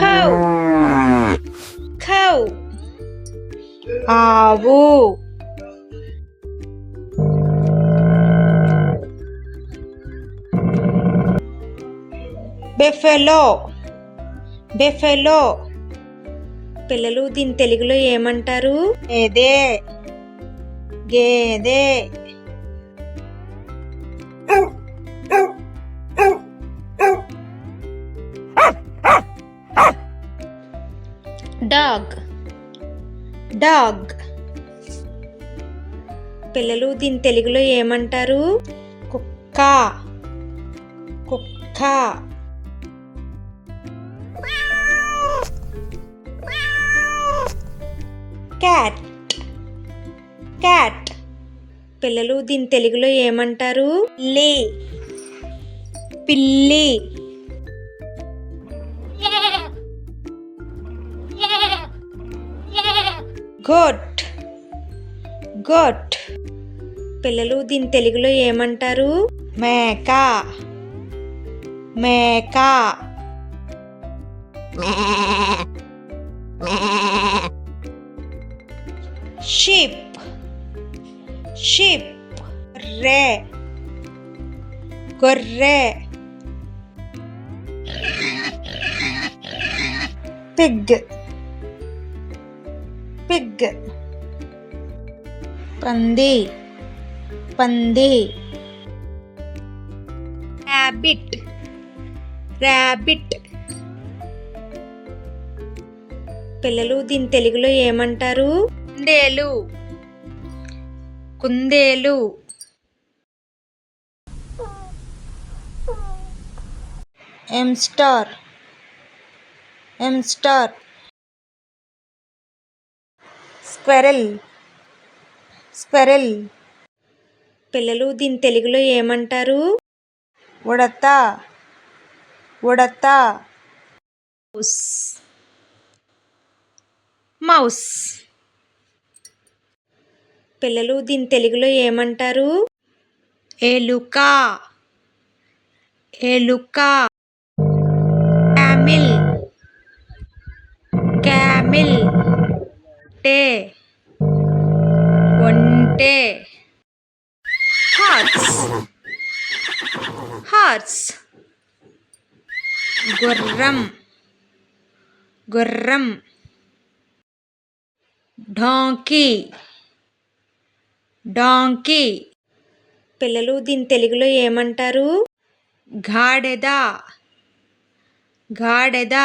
cow cow ఆవు buffalo buffalo పిల్లలు దీని తెలుగులో ఏమంటారు? గేదే. గేదే. డాగ్. డాగ్. పిల్లలు దీని తెలుగులో ఏమంటారు? కుక్క. కుక్క. క్యాట్. క్యాట్. పిల్లలు దీని తెలుగులో ఏమంటారు? లే. పిల్లి. గోట్. గోట్. పిల్లలు దీని తెలుగులో ఏమంటారు? మేక. మేక. షిప్. షిప్. గొర్రె. గొర్రె. పిగ్. పిగ్. పంది. పంది. ర్యాబిట్ ర్యాబిట్ పిల్లలు దీని తెలుగులో ఏమంటారు? కుందేలు. కుందేలు. ఎంస్టార్. ఎంస్టార్. స్క్వెరల్. స్క్వెరల్. పిల్లలు దీని తెలుగులో ఏమంటారు? ఉడత ఉడత మౌస్ మౌస్. పిల్లలు దీని తెలుగులో ఏమంటారు? ఎలుక ఎలుక క్యామిల్. క్యామిల్. టే. అంటే హార్స్. హార్స్. గుర్రం. గుర్రం. డాంకీ. డాంకీ. పిల్లలు దీని తెలుగులో ఏమంటారు? గాడెద. గాడెద.